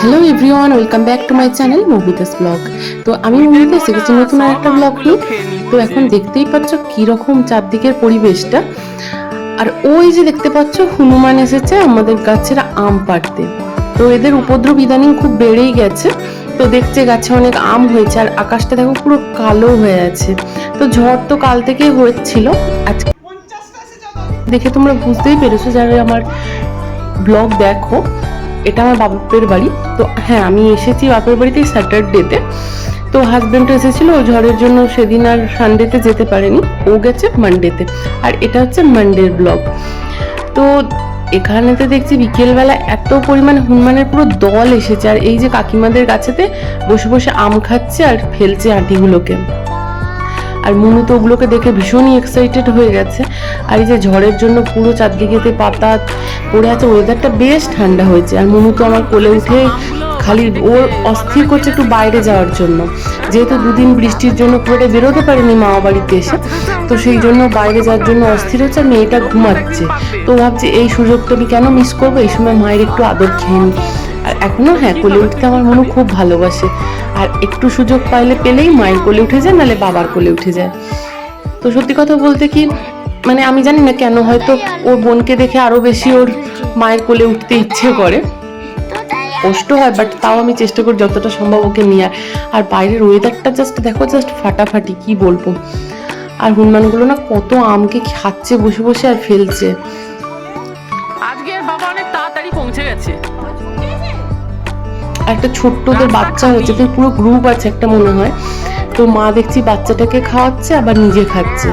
Hello everyone welcome back to my channel মুভিদাস vlog তো আমি মুভিতে এসে গেছি নতুন আর একটা ব্লগ নিয়ে। তো এখন দেখতেই পাচ্ছ কীরকম চারদিকের পরিবেশটা। আর ওই যে দেখতে পাচ্ছ, হনুমান এসেছে আমাদের গাছের আম পাড়তে। তো এদের উপদ্রব ইদানিং খুব বেড়েই গেছে। তো দেখছে গাছে অনেক আম হয়েছে, আর আকাশটা দেখো পুরো কালো হয়ে আছে। তো ঝড় তো কাল থেকেই হয়েছিল আজকে দেখে তোমরা বুঝতেই পেরেছ যারা আমার ব্লগ দেখো এটা আমার বাপের বাড়ি। তো হ্যাঁ আমি এসেছি বাপের বাড়িতে স্যাটারডেতে তো। হাজব্যান্ড এসেছিল, ও ঝড়ের জন্য সেদিন আর সানডেতে যেতে পারেনি। ও গেছে মানডেতে আর এটা হচ্ছে মানডের ব্লগ তো এখানেতে দেখছি বিকেলবেলা এত পরিমাণে হনুমানের পুরো দল এসেছে। আর এই যে কাকিমাদের গাছেতে বসে বসে আম খাচ্ছে আর ফেলছে আঁটিগুলোকে। আর মুনু তো ওগুলোকে দেখে ভীষণই এক্সাইটেড হয়ে গেছে। আর এই যে ঝড়ের জন্য পুরো চারদিকেতে পাতা পড়ে আছে ওয়েদারটা বেশ ঠান্ডা হয়েছে। আর মুনু তো আমার কোলে উঠে খালি ওর অস্থির করছে একটু বাইরে যাওয়ার জন্য। যেহেতু দুদিন বৃষ্টির জন্য পুরোটা বেরোতে পারেনি মামা বাড়িতে এসে, তো সেই জন্য বাইরে যাওয়ার জন্য অস্থির হচ্ছে আর মেয়েটা ঘুমাচ্ছে। তো ভাবছে এই সুযোগটা আমি কেন মিস করব? এই সময় মায়ের একটু আদর খেয়ে আর এখনও হ্যাঁ কোলে উঠতে আমার মনে খুব ভালোবাসে। আর একটু সুযোগ পাইলে পেলেই মায়ের কোলে উঠে যায় নাহলে বাবার কোলে উঠে যায়। তো সত্যি কথা বলতে কি মানে আমি জানি না কেন, হয়তো ওর বোনকে দেখে আরও বেশি ওর মায়ের কোলে উঠতে ইচ্ছে করে। কষ্ট হয় বাট তাও আমি চেষ্টা করি যতটা সম্ভব ওকে নিয়ে আর বাইরের ওয়েদারটা জাস্ট দেখো জাস্ট ফাটাফাটি, কি বলব? আর হনুমানগুলো না কত আমকে খাচ্ছে, বসে বসে আর ফেলছে। আজকে বাবা অনেক তাড়াতাড়ি পৌঁছে গেছে। একটা ছোট্টদের বাচ্চা হয়েছে তো পুরো গ্রুপ আছে একটা মনে হয়। তো মা দেখছি বাচ্চাটাকে খাওয়াচ্ছে আবার নিজে খাচ্ছে।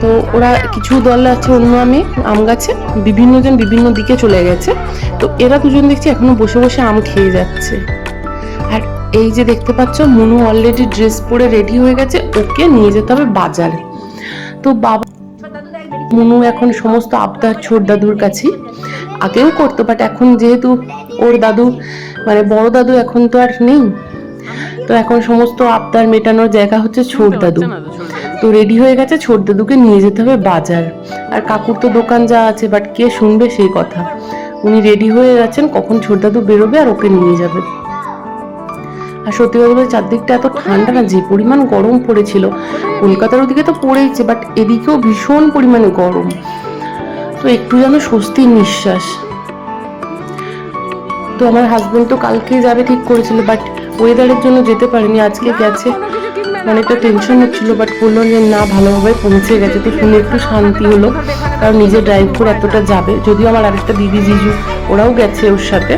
তো ওরা কিছু দল আছে অন্য আমে আম গাছে বিভিন্ন জন বিভিন্ন দিকে চলে গেছে। তো এরা দুজন দেখছি এখনও বসে বসে আম খেয়ে যাচ্ছে। আর এই যে দেখতে পাচ্ছ মনু অলরেডি ড্রেস পরে রেডি হয়ে গেছে ওকে নিয়ে যেতে হবে বাজারে। তো বাবা মনু এখন সমস্ত আবদার ছোট দাদুর কাছেই। আগেও করতো বাট এখন যেহেতু ওর দাদু মানে বড় দাদু এখন তো আর নেই। তো এখন সমস্ত আবদার মেটানোর জায়গা হচ্ছে ছোট দাদু। তো রেডি হয়ে গেছে ছোট দাদুকে নিয়ে যেতে হবে বাজার। আর কাকুর তো দোকান যা আছে বাট কে শুনবে সেই কথা। উনি রেডি হয়ে গেছেন কখন ছোট দাদু বেরোবে আর ওকে নিয়ে যাবে। আর সত্যি কথা বলতে চারদিকটা এত ঠান্ডা না, যে পরিমাণ গরম পড়েছিল। কলকাতার ওদিকে তো পড়েইছে বাট এদিকেও ভীষণ পরিমাণে গরম। তো একটু যেন স্বস্তির নিঃশ্বাস। তো আমার হাজবেন্ড তো কালকে যাবে ঠিক করেছিল বাট ওয়েদারের জন্য যেতে পারেনি, আজকে গেছে। অনেকটা টেনশন হচ্ছিল বাট বলল যে না, ভালোভাবে পৌঁছে গেছে। তো শুনে একটু শান্তি হলো, কারণ নিজে ড্রাইভ করে এতটা যাবে। যদিও আমার আরেকটা দিদি জিজু, ওরাও গেছে ওর সাথে।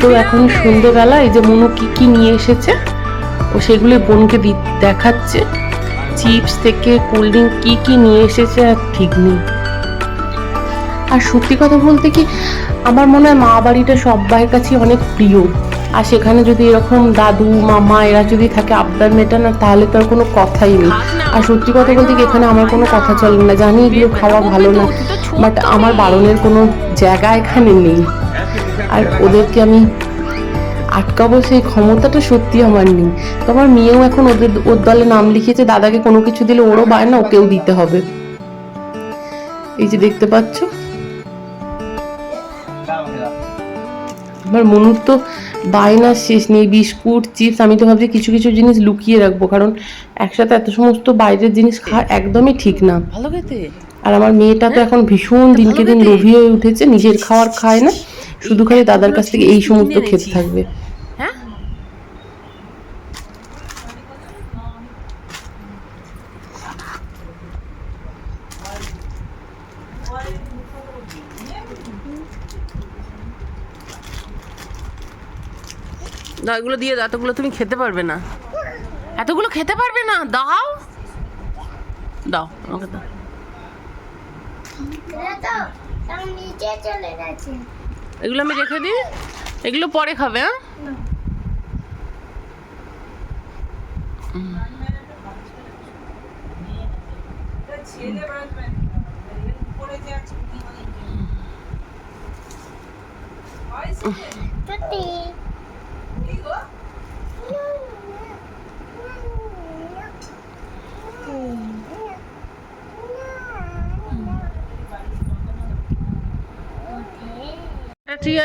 তো এখন সন্ধেবেলা এই যে মনু কি কি নিয়ে এসেছে, ও সেগুলো বোনকে দেখাচ্ছে। চিপস থেকে কোল্ড ড্রিঙ্ক কি কি নিয়ে এসেছে আর ঠিক নেই। আর সত্যি কথা বলতে কি, আমার মনে হয় মা বাড়িটা সবাইয়ের কাছে অনেক প্রিয়। আর সেখানে যদি এরকম দাদু, মামা এরা যদি থাকে আবদার মেটানো তাহলে তো আর কোনো কথাই নেই। আর সত্যি কথা বলতে কি, এখানে আমার কোনো কথা চলে না। জানি এগুলো খাওয়া ভালো না বাট আমার বারণের কোনো জায়গা এখানে নেই। আর ওদেরকে আমি আটকাবো সেই ক্ষমতাটা সত্যি আমার নেই। তো আমার মেয়েও এখন ওদের ওর দলে নাম লিখিয়েছে দাদাকে কোনো কিছু দিলে ওরও বায় না ওকেও দিতে হবে। এই যে দেখতে পাচ্ছ? আমার মনুর তো বায়না শেষ নেই। বিস্কুট চিপস আমি তো ভাবছি কিছু কিছু জিনিস লুকিয়ে রাখব কারণ একসাথে এত সমস্ত বাইরের জিনিস খাওয়া একদমই ঠিক না। ভালো খেতে? আর আমার মেয়েটা তো এখন ভীষণ দিনকে দিন লোভী হয়ে উঠেছে নিজের খাওয়ার খায় না। শুধু খালি দাদার কাছ থেকে এই সমস্ত খেতে থাকবে। হ্যাঁ? দাও এগুলো দিয়ে দাও এতগুলো তুমি খেতে পারবে না। এতগুলো খেতে পারবে না? দাও। দাও আমাকে দাও। এগুলো আমি রেখে দিই। এগুলো পরে খাবে হ্যাঁ?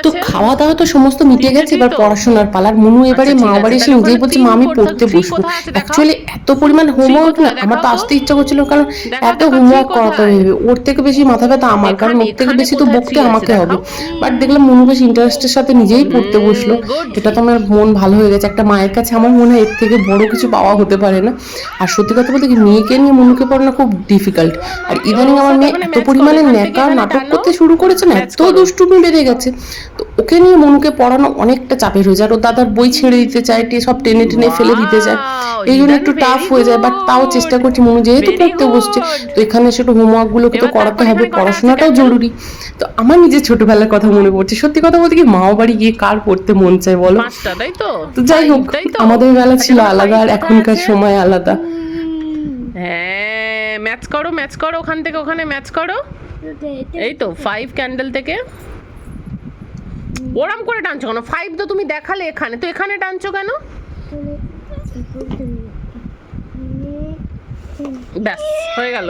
তো খাওয়া দাওয়া তো সমস্ত মিটে গেছে এবার পড়াশোনার পালার মনু এবারে আচ্ছা, মা বাড়ি এসে নিজেই বলছে মা আমি পড়তে বসবো? অ্যাকচুয়ালি এত পরিমাণ হোমওয়ার্ক না আমার তো আসতে ইচ্ছা করছিল কারণ এত হোমওয়ার্ক করাতে হবে। ওর থেকে বেশি মাথা ব্যথা আমার কারণ ওর থেকে বেশি তো বকতে আমাকে হবে। বাট দেখলাম মনু বেশ ইন্টারেস্টের সাথে নিজেই পড়তে বসল. এটা তো আমার মন ভালো হয়ে গেছে। একটা মায়ের কাছে আমার মনে হয় এর থেকে বড় কিছু পাওয়া হতে পারে না। আর সত্যি কথা বলতে কি মেয়েকে নিয়ে মনুকে পড়ানো খুব ডিফিকাল্ট আর ইদানিং আমার মেয়ে এত পরিমাণে ন্যাকা নাটক করতে শুরু করেছে না এত। দুষ্টুমি বেড়ে গেছে। তো ওকে নিয়ে মনুকে পড়ানো অনেকটা চাপের হয়ে যায়। আর দাদার বই ছেড়ে দিতে চায় টে- সব টেনে টেনে ফেলে দিতে চায়। এই জন্য একটু টাফ হয়ে যায় বাট তাও চেষ্টা করছি মনু যেহেতু পড়তে বসছে তো এখানে সেটা হোমওয়ার্ক গুলোকে তো করাতে হবে পড়াশোনাটাও জরুরি। তো আমার নিজের ছোটবেলার কথা মনে পড়ছে। সত্যি কথা বলতে কি মাও বাড়ি গিয়ে কার পড়তে মন চায় বলো? তাই তো? তো যাই হোক তাই তো? আমাদের বেলা ছিল আলাদা আর এখনকার সময় আলাদা। হ্যাঁ ম্যাচ করো ম্যাচ করো ওখান থেকে ওখানে ম্যাচ করো। এই তো ফাইভ ক্যান্ডেল থেকে। ওরম করে টানছো কেন? ফাইভ তো তুমি দেখালে এখানে। তো এখানে টানছো কেন? ব্যাস হয়ে গেল।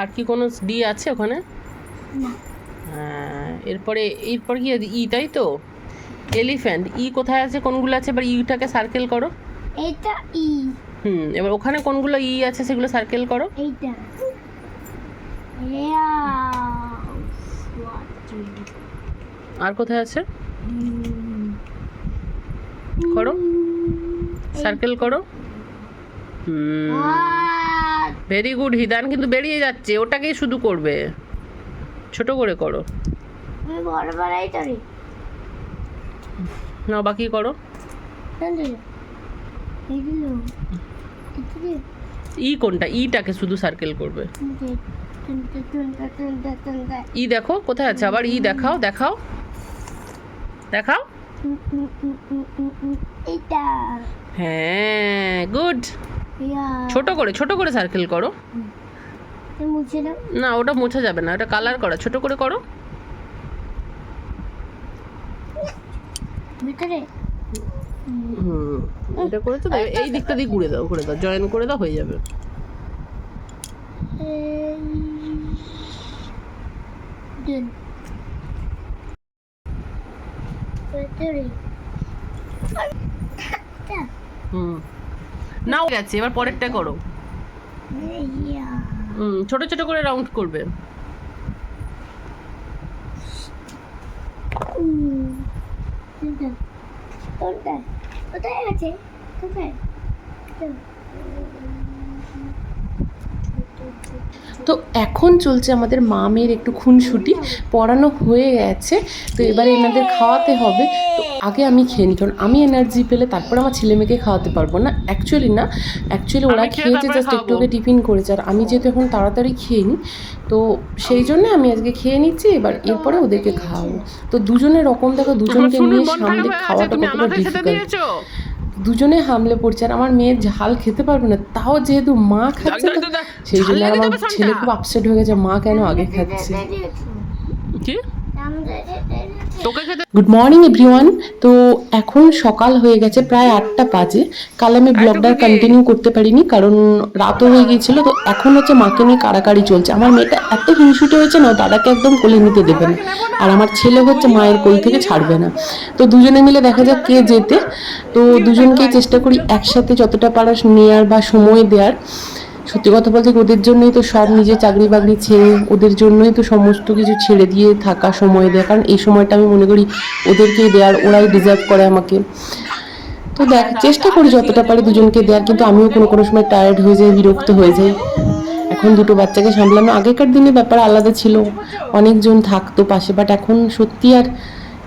আর কি কোনো ডি আছে ওখানে? হ্যাঁ এরপরে এরপর কি ই তাই তো? এলিফ্যান্ট ই কোথায় আছে? কোনগুলো আছে? এবার ইটাকে সার্কেল করো। এটা ই হুম এবার ওখানে কোনগুলো ই আছে সেগুলো সার্কেল করো। এইটা। আর কোথায় আছে? করো। সার্কেল করো। ভেরি গুড হিদান কিন্তু বেরিয়ে যাচ্ছে। ওটাকেই শুধু করবে। ছোট করে করো। না বাকি করো। ই কোনটা? ইটাকে শুধু সার্কেল করবে। ই দেখো কোথায় আছে? আবার ই দেখাও দেখাও। দেখাও। এটা হ্যাঁ গুড। ছোট করে ছোট করে সার্কেল করো। না ওটা মোছা যাবে না ওটা কালার করা ছোট করে করো। ভিতরে। এটা করেছ তো এই দিকটা দিয়ে ঘুরে দাও ঘুরে দাও জয়েন করে দাও হয়ে যাবে। দেন ভিতরে নাও গেছে, এবার পরেরটা করো। হুম, ছোট ছোট করে রাউন্ড করবে। কোনটা? কোথায় আছে? কোথায়? তো এখন চলছে আমাদের মা মেয়ের একটু খুনসুটি পড়ানো হয়ে গেছে তো এবারে এনাদের খাওয়াতে হবে। তো আগে আমি খেয়ে নিই কারণ আমি এনার্জি পেলে তারপর আমার ছেলে মেয়েকে খাওয়াতে পারব না। অ্যাকচুয়ালি না অ্যাকচুয়ালি ওরা খেয়েছে জাস্ট একটু। আগে টিফিন করেছে আর আমি যেহেতু এখন তাড়াতাড়ি খেয়ে নিই তো সেই জন্য আমি আজকে খেয়ে নিচ্ছি এবার এরপরে ওদেরকে খাওয়াবো। তো দুজনের রকম দেখো দুজনকে নিয়ে সামনে খাওয়াটা কতটা ডিফিকাল্ট দুজনে হামলে পড়ছে আর আমার মেয়ে ঝাল খেতে পারবে না তাও যেহেতু মা খাচ্ছে সেই জন্য আমার ছেলে খুব আপসেট হয়ে গেছে মা কেন আগে খাচ্ছে? কি? গুড মর্নিং এভরিওয়ান তো এখন সকাল হয়ে গেছে প্রায় আটটা বাজে। কাল আমি ব্লগটা কন্টিনিউ করতে পারিনি কারণ রাতও হয়ে গিয়েছিল। তো এখন হচ্ছে মাকে নিয়ে কাড়াকাড়ি চলছে। আমার মেয়েটা এত হিংসুটে হয়েছে না দাদাকে একদম কোলে নিতে দেবে না। আর আমার ছেলে হচ্ছে মায়ের কোল থেকে ছাড়বে না। তো দুজনে মিলে দেখা যাক কে যেতে তো দুজনকেই চেষ্টা করি একসাথে যতটা পারা নেওয়ার বা সময় দেওয়ার সত্যি কথা বলতে ওদের জন্যই তো সব নিজে চাকরি বাকরি ছেড়ে, ওদের জন্যই তো সমস্ত কিছু ছেড়ে দিয়ে থাকা সময় দেওয়া কারণ এই সময়টা আমি মনে করি ওদেরকেই দেওয়ার ওরাই ডিজার্ভ করে আমাকে। তো দেখ, চেষ্টা করি যতটা পারি দুজনকে দেওয়ার কিন্তু আমিও কোনো কোনো সময় টায়ার্ড হয়ে যাই, বিরক্ত হয়ে যাই। এখন দুটো বাচ্চাকে সামলানো, আগেকার দিনে ব্যাপার আলাদা ছিল। অনেকজন থাকতো পাশে বাট এখন সত্যি আর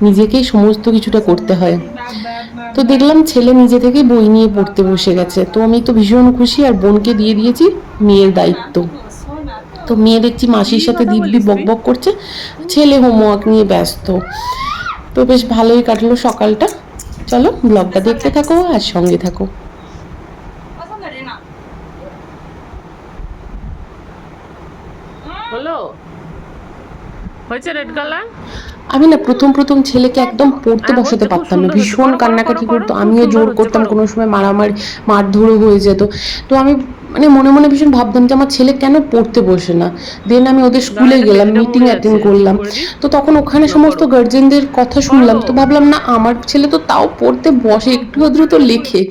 নিজেকেই সমস্ত কিছুটা করতে হয়। তো দেখলাম ছেলে নিজে থেকে বই নিয়ে পড়তে বসে গেছে। তো আমি তো ভীষণ খুশি আর বোনকে দিয়ে দিয়েছি মেয়ের দায়িত্ব। তো মেয়ে দেখছি মাসির সাথে দিব্যি বক করছে, ছেলে হোমওয়ার্ক নিয়ে ব্যস্ত। তো বেশ ভালোই কাটলো সকালটা। চলো ব্লগটা দেখতে থাকো আর সঙ্গে থাকো। হলো হয়েছে রেড কালার আমি না প্রথম প্রথম ছেলেকে একদম পড়তে হ্যাঁ, বসাতে পারতাম না। ভীষণ কান্নাকাটি করো, করো, করতো। আমিও জোর করতাম কোনো সময় মারামারি মারধরও হয়ে যেত। তো আমি মানে মনে মনে ভীষণ ভাবতাম যে আমার ছেলে কেন পড়তে বসে না? দেন আমি ওদের স্কুলে গেলাম মিটিং অ্যাটেন্ড করলাম। তো তখন ওখানে সমস্ত গার্জেনদের কথা শুনলাম তো ভাবলাম না আমার ছেলে তো তাও পড়তে বসে একটু দ্রুত লেখে।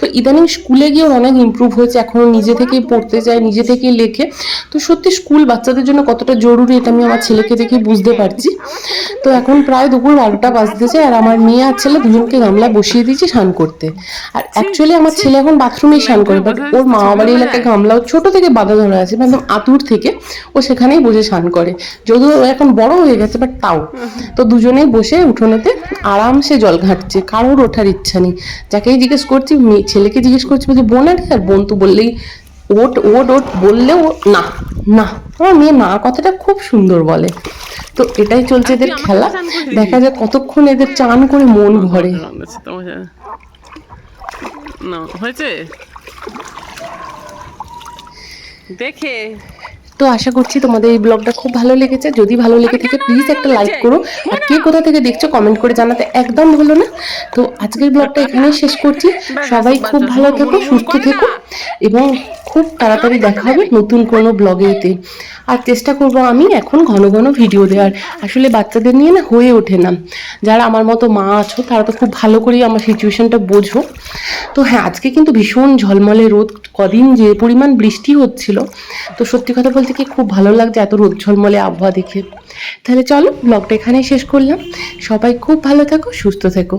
তো ইদানিং স্কুলে গিয়ে অনেক ইমপ্রুভ হয়েছে এখনও নিজে থেকেই পড়তে যায় নিজে থেকেই লেখে। তো সত্যি স্কুল বাচ্চাদের জন্য কতটা জরুরি এটা আমি আমার ছেলেকে দেখে বুঝতে পারছি। তো এখন প্রায় দুপুর বারোটা বাজতেছে আর আমার মেয়ে আর ছেলে দুজনকে গামলা বসিয়ে দিয়েছি স্নান করতে। আর অ্যাকচুয়ালি আমার ছেলে এখন বাথরুমেই স্নান করে বাট ওর মা বাড়ি এলাকায় গামলাও ছোট থেকে বাধা ধরা আছে একদম আতুর থেকে ও সেখানেই বসে স্নান করে। যদিও এখন বড় হয়ে গেছে বাট তাও। তো দুজনেই বসে উঠোনেতে আরামসে জল ঘাটছে কারোর ওঠার ইচ্ছা নেই। যাকেই জিজ্ঞেস করছি ছেলেকে জিজ্ঞেস করছি বলছে বোন আর? আর বোন? তো বললেই ওট ওট ওট। বললেও না না। আমার মেয়ে না কথাটা খুব সুন্দর বলে। তো এটাই চলছে এদের খেলা। দেখা যায় কতক্ষণ এদের চান করে মন ভরে। না হয়েছে। দেখে। তো আশা করছি তোমাদের এই ব্লগটা খুব ভালো লেগেছে। যদি ভালো লেগে থাকে প্লিজ একটা লাইক করো। আর কে কোথা থেকে দেখছ কমেন্ট করে জানাতে একদম ভুলো না। তো আজকের ব্লগটা এখানেই শেষ করছি। সবাই খুব ভালো থেকো সুস্থ থেকো এবং খুব তাড়াতাড়ি দেখা হবে নতুন কোনো ব্লগেতে। আর চেষ্টা করব আমি এখন ঘন ঘন ভিডিও দেওয়ার। আসলে বাচ্চাদের নিয়ে না হয়ে ওঠে না। যারা আমার মতো মা আছো তারা তো খুব ভালো করেই আমার সিচুয়েশনটা বোঝো। তো হ্যাঁ আজকে কিন্তু ভীষণ ঝলমলে রোদ। কদিন যে পরিমাণ বৃষ্টি হচ্ছিল, তো সত্যি কথা বলতে কি খুব ভালো লাগছে এত রোদ ঝলমলে আবহাওয়া দেখে। তাহলে চলো ব্লগটা এখানেই শেষ করলাম। সবাই খুব ভালো থাকো, সুস্থ থেকো।